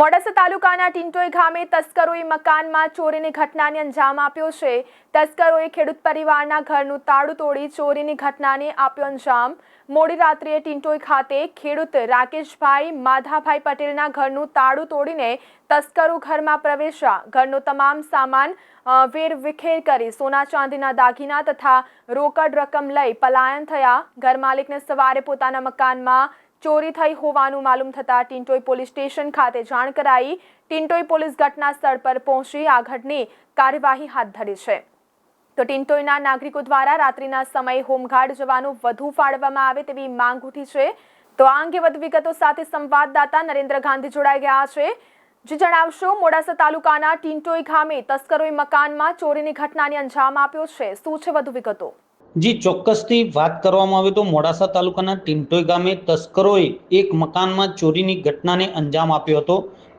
મોડાસા તાલુકાના ટિંટોઈ ગામે તસ્કરોએ મકાનમાં ચોરીની ઘટનાને અંજામ આપ્યો છે. તસ્કરોએ ખેડૂત પરિવારના ઘરનું તાળું તોડી ચોરીની ઘટનાને આપ્યો અંજામ. મોડી રાત્રે ટિન્ટોઈ ખાતે ખેડૂત રાકેશભાઈ, માધાભાઈ પટેલના ઘરનું તાળું તોડીને તસ્કરો ઘરમાં પ્રવેશ્યા. ઘરનો તમામ સામાન વેરવિખેર કરી સોના ચાંદીના દાગીના તથા રોકડ રકમ લઈ પલાયન થયા. ઘર માલિકને સવારે પોતાના મકાનમાં ચોરી થઈ હોવાનું માલુમ થતાં ટિન્ટોઈ પોલીસ સ્ટેશન ખાતે જાણ કરાઈ ટિન્ટોઈ પોલીસ ઘટના સ્થળ પર પહોંચી આગળની કાર્યવાહી હાથ ધરી છે. તો ટિન્ટોઈના નાગરિકો દ્વારા રાત્રિના સમયે હોમગાર્ડ જવાનું વધુ ફાળવવામાં આવે તેવી માંગ ઉઠી છે. તો આ અંગે વધુ વિગતો સાથે સંવાદદાતા નરેન્દ્ર ગાંધી જોડાઈ ગયા છે. જે જણાવશો, મોડાસા તાલુકાના ટિન્ટોઈ ગામે તસ્કરોએ મકાનમાં ચોરીની ઘટનાને અંજામ આપ્યો છે. શું છે વધુ વિગતો? જી, ચોક્કસથી વાત કરવામાં આવે તો મોડાસા તાલુકાના ટીમટોઈ ગામે તસ્કરોએ એક મકાનમાં ચોરીની ઘટનાને અંજામ આપ્યો હતો.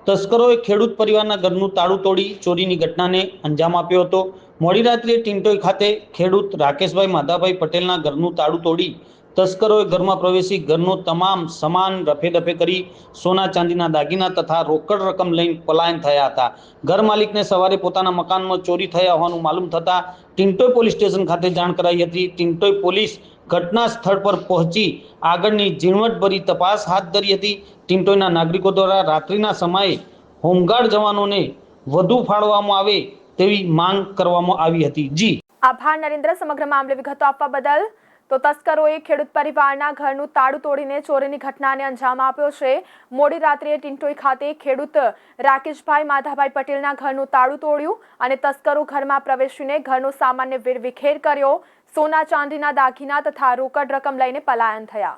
તસ્કરોએ ખેડૂત પરિવારના ઘરનું તાળું તોડી ચોરીની ઘટનાને અંજામ આપ્યો હતો. મોડી રાત્રે ટીમટોઈ ખાતે ખેડૂત રાકેશભાઈ માધાભાઈ પટેલના ઘરનું તાળું તોડી તસ્કરોએ ઘરમાં પ્રવેશી ઘરનો તમામ સામાન રફે દફે કરી સોના ચાંદીના દાગીના તથા રોકડ રકમ લઈને પલાયન થયા હતા. ઘર માલિકને સવારે પોતાના મકાનમાં ચોરી થયા હોવાનું માલુમ થતાં ટિન્ટોઈ પોલીસ સ્ટેશન ખાતે જાણ કરાઈ હતી. ટિન્ટોઈ પોલીસ ઘટના સ્થળ પર પહોંચી આગળની ઝીણવટભરી તપાસ હાથ ધરી હતી. ટિન્ટોઈના નાગરિકો દ્વારા રાત્રિના સમયે હોમગાર્ડ જવાનોને વધુ ફાળવવામાં આવે તેવી માંગ કરવામાં આવી હતી. જી. આભાર નરેન્દ્ર, સમગ્ર મામલે વિગતો આપવા બદલ તો તસ્કરોએ ખેડૂત પરિવારના ઘરનું તાળું તોડીને ચોરીની ઘટનાને અંજામ આપ્યો છે. મોડી રાત્રે ટિંટોઈ ખાતે ખેડૂત રાકેશભાઈ માધાભાઈ પટેલના ઘરનું તાળું તોડ્યું અને તસ્કરો ઘરમાં પ્રવેશીને ઘરનો સામાન્ય વેરવિખેર કર્યો. સોના ચાંદીના દાગીના તથા રોકડ રકમ લઈને પલાયન થયા.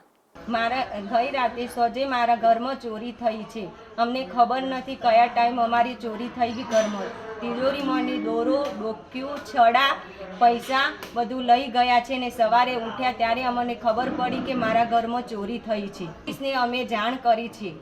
મારા, ગઈ રાતે સોજે મારા ઘરમાં ચોરી થઈ છે. અમને ખબર નથી કયા ટાઈમ અમારી ચોરી થઈ ગઈ ઘરમાં. તિજોરીમાંની દોરો, ડોક્યું, છડા, પૈસા બધું લઈ ગયા છે ને સવારે ઉઠ્યા ત્યારે અમને ખબર પડી કે મારા ઘરમાં ચોરી થઈ છે. પોલીસને અમે જાણ કરી છે.